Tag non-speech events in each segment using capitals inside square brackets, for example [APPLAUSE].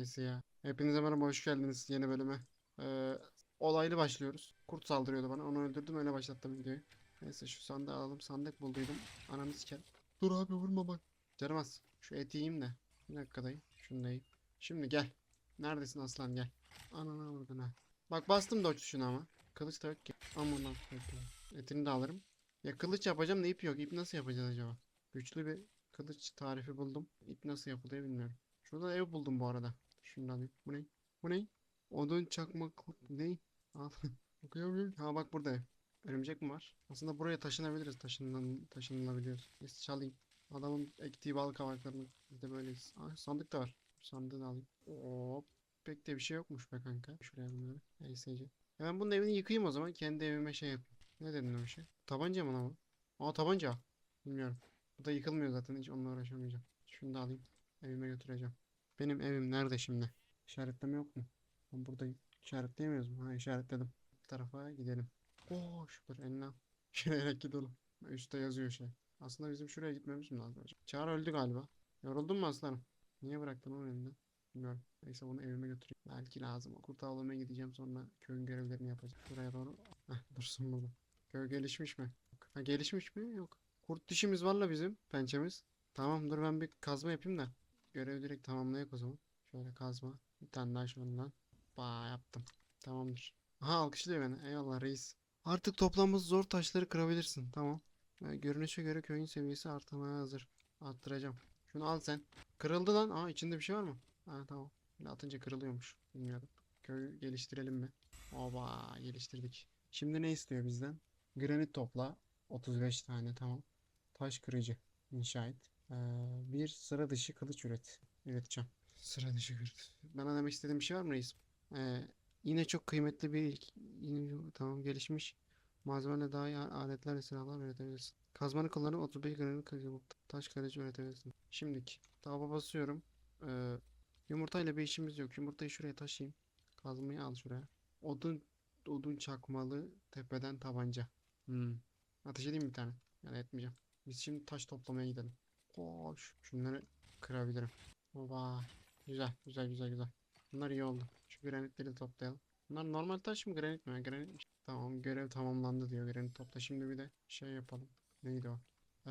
Neyse ya. Hepinize merhaba hoş geldiniz yeni bölüme. Ee, olaylı başlıyoruz. Kurt saldırıyordu bana. Onu öldürdüm öyle başlattım videoyu. Neyse şu sandığı alalım. Sandık bulduydum. Ananı siker. Dur abi vurma bak. Canım az. Şu eti yiyeyim de. Bir dakika dayı. Şunu da. Şimdi gel. Neredesin aslan gel. Ananı vurdun ha. Bak bastım dodge tuşuna ama. Kılıç da yok ki. Aman lan. Etini de alırım. Ya kılıç yapacağım da ip yok. İp nasıl yapacağız acaba? Güçlü bir kılıç tarifi buldum. İp nasıl yapılıyor bilmiyorum. Şurada ev buldum bu arada. Şunu alayım. Bu ne? Bu ne? Odun çakmak ne? [LAUGHS] Okuyamıyorum. Ha bak burada. Örümcek mi var? Aslında buraya taşınabiliriz. Taşınılan, taşınılabiliyoruz. Neyse çalayım. Adamın ektiği bal kabaklarını biz de böyleyiz. Aa, sandık da var. Sandığı alayım. Hop. Pek de bir şey yokmuş be kanka. Şuraya bunları. Neyse. Hemen bunun evini yıkayayım o zaman. Kendi evime şey yapayım. Ne dedin o şey? Tabanca mı lan bu? Aa tabanca. Bilmiyorum. Bu da yıkılmıyor zaten. Hiç onunla uğraşamayacağım. Şunu da alayım. Evime götüreceğim. Benim evim nerede şimdi? İşaretleme yok mu? Ben buradayım. İşaretleyemiyoruz mu? Ha işaretledim. Bu tarafa gidelim. Oo şudur eline. al. [LAUGHS] Şuraya gidelim. Üstte yazıyor şey. Aslında bizim şuraya gitmemiz mi lazım acaba? Çağrı öldü galiba. Yoruldun mu aslanım? Niye bıraktın onu elinden? Bilmiyorum. Neyse bunu evime götüreyim. Belki lazım. Kurt avlamaya gideceğim sonra köyün görevlerini yapacağım. Şuraya doğru. Heh, dursun burada. Köy gelişmiş mi? Ha gelişmiş mi? Yok. Kurt dişimiz var la bizim. Pençemiz. Tamam dur ben bir kazma yapayım da. Görevi direkt tamamlayak o zaman. Şöyle kazma. Bir tane daha şundan. Ba yaptım. Tamamdır. Aha alkışlıyor beni. Eyvallah reis. Artık toplamımız zor taşları kırabilirsin. Tamam. Ee, görünüşe göre köyün seviyesi artmaya hazır. Arttıracağım. Şunu al sen. Kırıldı lan. Aa içinde bir şey var mı? Ha tamam. Böyle atınca kırılıyormuş. Bilmiyordum. Köyü geliştirelim mi? Oba geliştirdik. Şimdi ne istiyor bizden? Granit topla. 35 tane tamam. Taş kırıcı. inşa et. Ee, bir sıra dışı kılıç üret. Üreteceğim. Sıra dışı kılıç. Bana demek istediğin bir şey var mı reis? Ee, yine çok kıymetli bir. Yine, tamam gelişmiş. Malzemelerle daha iyi aletler ve silahlar üretebilirsin. Kazmanı kullanıp 35 granit taş kılıcı üretebilirsin. Şimdiki. Taba basıyorum. Ee, yumurtayla bir işimiz yok. Yumurtayı şuraya taşıyayım. Kazmayı al şuraya. Odun odun çakmalı tepeden tabanca. Hmm. Ateş edeyim bir tane. Yani etmeyeceğim. Biz şimdi taş toplamaya gidelim. Koş. Şunları kırabilirim. Oba. Güzel, güzel, güzel, güzel. Bunlar iyi oldu. Şu granitleri toplayalım. Bunlar normal taş mı, granit mi? Granitmiş. Tamam, görev tamamlandı diyor. Granit topla. Şimdi bir de şey yapalım. Neydi o? Ee,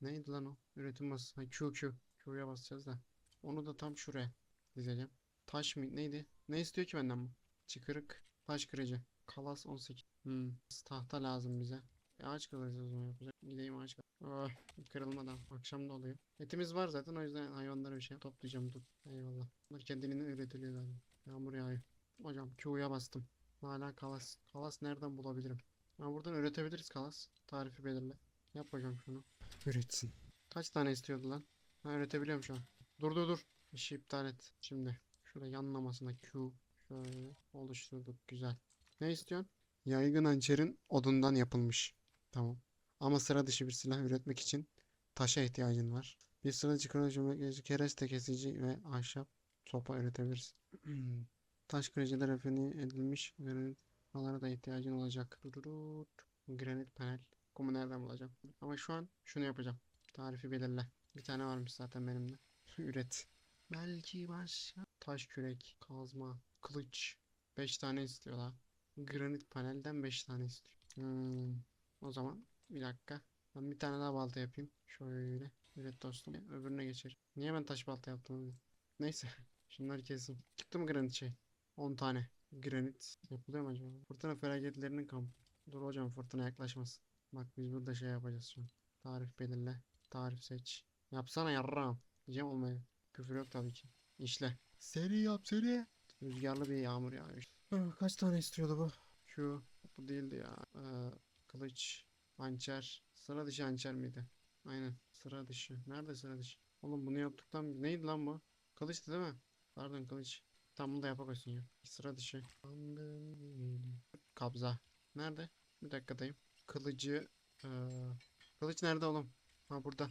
neydi lan o? Üretim masası. Ha, Q Q. Q'ya basacağız da. Onu da tam şuraya dizeceğim. Taş mı? Neydi? Ne istiyor ki benden bu? Çıkırık. Taş kırıcı. Kalas 18. Hmm. Tahta lazım bize. E, ağaç kıracağız o zaman yapacak. Gideyim ağaç kır. Oh, kırılmadan. Akşam da oluyor. Etimiz var zaten o yüzden hayvanlara bir şey toplayacağım. Dur. Eyvallah. Bunlar kendiliğinden üretiliyor zaten. Yağmur yağıyor. Hocam Q'ya bastım. Hala kalas. Kalas nereden bulabilirim? Ha, buradan üretebiliriz kalas. Tarifi belirle. Yap hocam şunu. Üretsin. Kaç tane istiyordu lan? Ha üretebiliyorum şu an. Dur dur dur. İşi iptal et. Şimdi. Şurada yanlamasına Q. Şöyle oluşturduk. Güzel. Ne istiyorsun? Yaygın hançerin odundan yapılmış. Tamam. Ama sıra dışı bir silah üretmek için taşa ihtiyacın var. Bir sıra dışı kılıcı, kereste kesici ve ahşap sopa üretebilirsin. [CLEARS THROAT] Taş kırıcıda rafine edilmiş granitlara da ihtiyacın olacak. Dururut. Granit panel. Kumu nereden bulacağım? Ama şu an şunu yapacağım. Tarifi belirle. Bir tane varmış zaten benim de. [LAUGHS] Üret. Belki başka. Taş kürek, kazma, kılıç. 5 tane istiyorlar. Granit panelden 5 tane istiyor. Hmm. O zaman bir dakika. Ben bir tane daha balta yapayım. Şöyle. Evet dostum. Öbürüne geçer. Niye ben taş balta yaptım? Neyse. [LAUGHS] Şunları kesin. Çıktı mı granit şey? 10 tane. Granit. Yapılıyor mu acaba? Fırtına felaketlerinin kampı. Dur hocam fırtına yaklaşmasın. Bak biz burada şey yapacağız şu an. Tarif belirle. Tarif seç. Yapsana yarrağım. Diyeceğim olmayı. Küfür yok tabii ki. İşle. Seri yap seri. Rüzgarlı bir yağmur yağıyor. Ah, Kaç tane istiyordu bu? Şu. Bu değildi ya. Ee, kılıç. Hançer. Sıra dışı hançer miydi? Aynen. Sıra dışı. Nerede sıra dışı? Oğlum bunu yaptıktan neydi lan bu? Kılıçtı değil mi? Pardon kılıç. Tam bunu da yapamıyorsun ya. Sıra dışı. Kabza. Nerede? Bir dakikadayım. Kılıcı. Ee, kılıç nerede oğlum? Ha burada.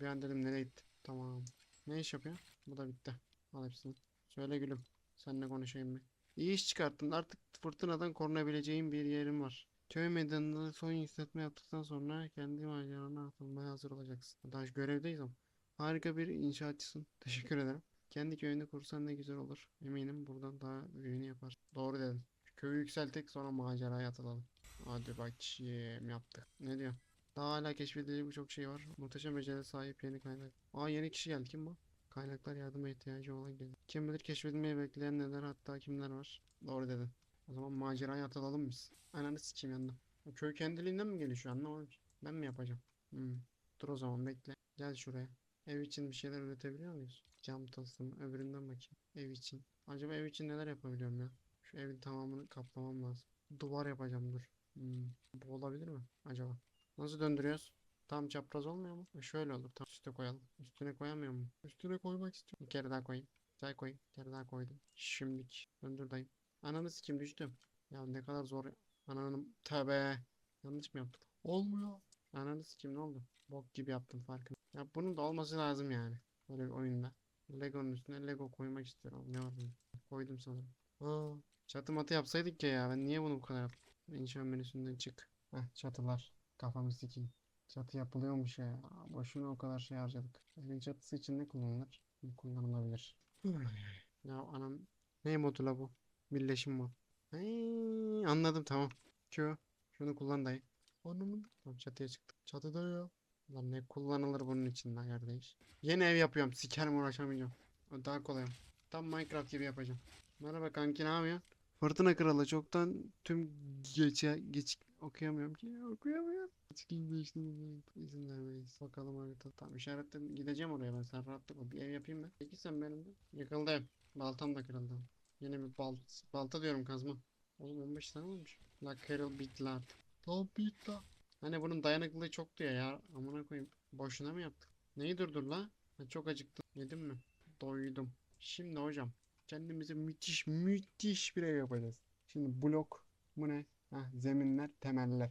Bir an dedim nereye gitti? Tamam. Ne iş yapıyor? Bu da bitti. Al hepsini. Söyle gülüm. Seninle konuşayım mı? İyi iş çıkarttın. Artık fırtınadan korunabileceğin bir yerim var. Köy meydanında son yükseltme yaptıktan sonra kendi macerana atılmaya hazır olacaksın. Daha görevdeyiz ama. Harika bir inşaatçısın. Teşekkür ederim. Kendi köyünü kursan ne güzel olur. Eminim buradan daha büyüğünü yapar. Doğru dedin. Köyü yükseltek sonra maceraya atılalım. Hadi bakayım yaptık. Ne diyor? Daha hala keşfedilecek birçok şey var. Muhteşem beceriye sahip yeni kaynak. Aa yeni kişi geldi. Kim bu? Kaynaklar yardıma ihtiyacı olan geldi. Kim bilir keşfedilmeyi bekleyen neler hatta kimler var. Doğru dedin. O zaman maceraya atılalım biz. Ananı sikeyim yandım. O köy kendiliğinden mi gelişiyor anlamadım ki. Ben mi yapacağım? Hmm. Dur o zaman bekle. Gel şuraya. Ev için bir şeyler üretebiliyor muyuz? Cam tılsım. Öbüründen bakayım. Ev için. Acaba ev için neler yapabiliyorum ya? Şu evin tamamını kaplamam lazım. Duvar yapacağım dur. Hmm. Bu olabilir mi acaba? Nasıl döndürüyoruz? Tam çapraz olmuyor mu? E Şöyle olur. Tam üste koyalım. Üstüne koyamıyor mu? Üstüne koymak istiyorum. Bir kere daha koyayım. Çay koyayım. Bir kere daha koydum. Şimdilik. Döndür dayım. Ananı sikim düştüm. Ya ne kadar zor. Ananın tövbe. Yanlış mı yaptık? Olmuyor. Ananı sikim ne oldu? Bok gibi yaptım farkında. Ya bunun da olması lazım yani. Böyle bir oyunda. Lego'nun üstüne Lego koymak istiyorum. Ne var? Koydum sanırım. Aa, çatı matı yapsaydık ya ya. Ben niye bunu bu kadar yaptım? İnşaat menüsünden çık. Heh, çatılar. Kafamı sikeyim. Çatı yapılıyormuş ya. Boşuna o kadar şey harcadık. Evin çatısı için ne kullanılır? Kullanılabilir. Ya anam. Ne modu la bu? Birleşim mod. Hey, anladım tamam. Q. Şunu kullan dayı. Anamın. Tamam çatıya çıktık. Çatıda ya. Lan ne kullanılır bunun için lan kardeş. Yeni ev yapıyorum. Sikerim uğraşamayacağım. O daha kolay. Tam Minecraft gibi yapacağım. Merhaba kanki ne yapıyorsun? Fırtına kralı çoktan tüm geçe geç okuyamıyorum ki okuyamıyorum. Çıkayım değiştim izin vermeyiz. Bakalım harita. Tamam işaretten gideceğim oraya ben sen rahatlık ol. Bir ev yapayım ben. Peki sen benim de. Yıkıldı ev. Baltam da kırıldı. Yine bir bal balta diyorum kazma. Oğlum 15 tane olmuş. La Carol Bitlar. La Bitlar. Hani bunun dayanıklılığı çoktu ya ya. Amına koyayım. Boşuna mı yaptık? Neyi durdur la? Ben çok acıktım. Yedim mi? Doydum. Şimdi hocam. Kendimize müthiş müthiş bir ev yapacağız. Şimdi blok. Bu ne? Heh, zeminler, temeller.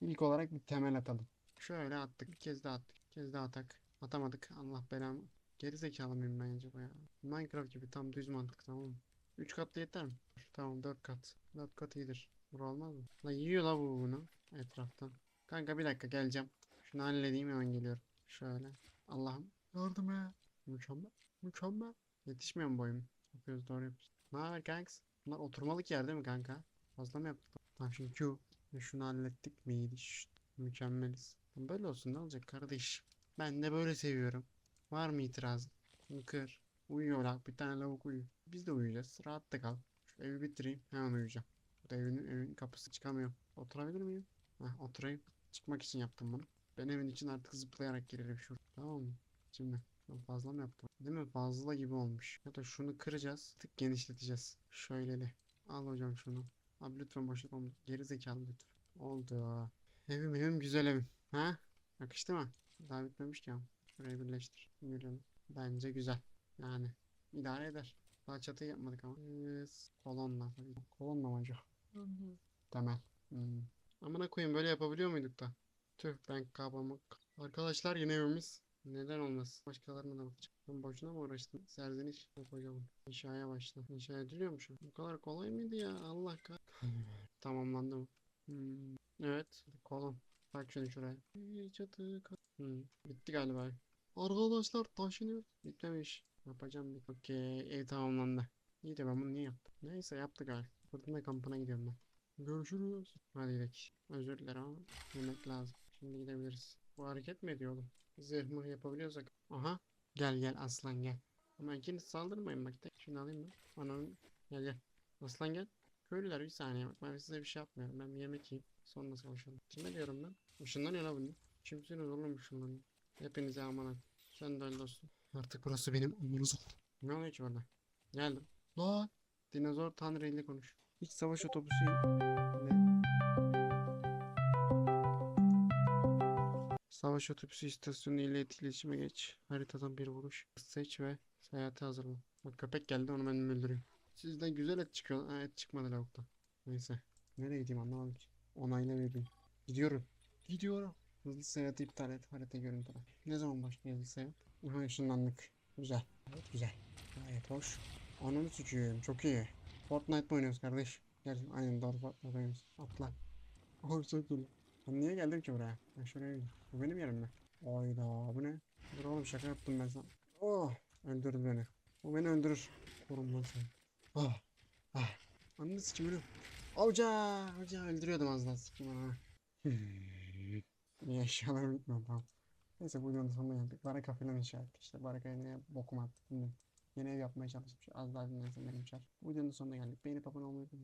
İlk olarak bir temel atalım. Şöyle attık. Bir kez daha attık. Bir kez daha atak. Atamadık. Allah belamı. Geri zekalı mıyım ben acaba ya? Minecraft gibi tam düz mantık tamam mı? 3 katlı yeter mi? Tamam 4 kat. 4 kat iyidir. Bura olmaz mı? La yiyor la bu bunu etraftan. Kanka bir dakika geleceğim. Şunu halledeyim hemen geliyorum. Şöyle. Allah'ım. Yardım et. Mükemmel. Mükemmel. Yetişmiyor mu boyum? Yapıyoruz doğru yapıyoruz. Ne haber kanks? Bunlar oturmalık yer değil mi kanka? Fazla mı yaptık? Tamam şimdi Q. Şunu hallettik miydi? Şşt, mükemmeliz. Böyle olsun ne olacak kardeş? Ben de böyle seviyorum. Var mı itirazın? Kır. Uyuyor la. Bir tane lavuk uyuyor. Biz de uyuyacağız. Rahat da kal. Şu evi bitireyim. Hemen uyuyacağım. Bu evin, evin kapısı çıkamıyor. Oturabilir miyim? Heh, oturayım. Çıkmak için yaptım bunu. Ben evin için artık zıplayarak girerim şurada. Tamam mı? Şimdi. Ben fazla mı yaptım? Değil mi? Fazla gibi olmuş. Ya da şunu kıracağız. Tık genişleteceğiz. Şöyleli. Al hocam şunu. Abi lütfen boşluk olma. Geri zekalı lütfen. Oldu. Evim evim güzel evim. Ha? Yakıştı mı? Daha bitmemiş ki ama. Şurayı birleştir. Yürüyorum. Bence güzel. Yani idare eder. Daha çatı yapmadık ama. Yes. Kolonla. Kolonla mı acaba? Temel. Hmm. Amına koyayım böyle yapabiliyor muyduk da? Tüh ben kabamı. Arkadaşlar yine evimiz. Neden olmaz? Başkalarına da bakacağım. Ben boşuna mı uğraştım? Serzeniş yapacağım. İnşaya başla. İnşa ediliyor mu şu? Bu kadar kolay mıydı ya? Allah kah. [LAUGHS] Tamamlandı mı? Hmm. Evet. Kolon. Bak şunu şuraya. Çatı. Hmm. Bitti galiba. Arkadaşlar taşınıyor. Bitmemiş. Yapacağım bir. Okey. Ev tamamlandı. İyi de ben bunu niye yaptım? Neyse yaptık galiba. Fırtına kampına gidiyorum ben. Görüşürüz. Hadi gidelim. Özür dilerim ama yemek lazım. Şimdi gidebiliriz. Bu hareket mi ediyor oğlum? Zırh mı yapabiliyorsak. Aha. Gel gel aslan gel. Ama ikiniz saldırmayın bak. Tek şunu alayım ben. Ananın. Gel gel. Aslan gel. Köylüler bir saniye bak. Ben size bir şey yapmıyorum. Ben bir yemek yiyeyim. Sonra savaşalım. Kime diyorum ben? Işınlanıyor la bunu. Kimsiniz oğlum ışınlanıyor. Hepinize aman Sen de öyle dostum. Artık burası benim umurumuz oldu. Ne oluyor ki burada? Geldim. Lan. Dinozor Tanrı ile konuş. İlk savaş otobüsü. Ne? Savaş otobüsü istasyonu ile iletişime geç. Haritadan bir vuruş. Seç ve seyahate hazırlan. Bak köpek geldi onu ben öldürüyorum. Sizden güzel et çıkıyor. Ha, et çıkmadı lavuktan. Neyse. Nereye gideyim anlamadım ki. Onayla vereyim. Gidiyorum. Gidiyorum. Hızlı seyahati iptal et. Harita görüntüle. Ne zaman başlıyor hızlı seyahat? Aha ışınlandık. Güzel. Evet güzel. Gayet hoş. Ananı sıçıyorum. Çok iyi. Fortnite mi oynuyoruz kardeş? Gel aynen doğru Fortnite oynuyoruz. Atla. Oh çok iyi. Ben niye geldim ki buraya? Ben şuraya gideyim. Bu benim yerim mi? Oyda bu ne? Dur oğlum şaka yaptım ben sana. Oh öldürdü beni. O beni öldürür. Korun lan sen. Ah. Ah. Ananı sikim ölüyorum. Hoca. Hoca öldürüyordum az daha sikim ana. İyi eşyalar bitmiyor tamam. Neyse bu videonun sonuna geldik. Baraka falan inşa ettik. İşte barakaya ne bokuma attık bilmiyorum. Yeni ev yapmaya çalışmış. Az daha dinlensin benim çar. Bu videonun sonuna geldik. Beğenip abone olmayı unutmayın.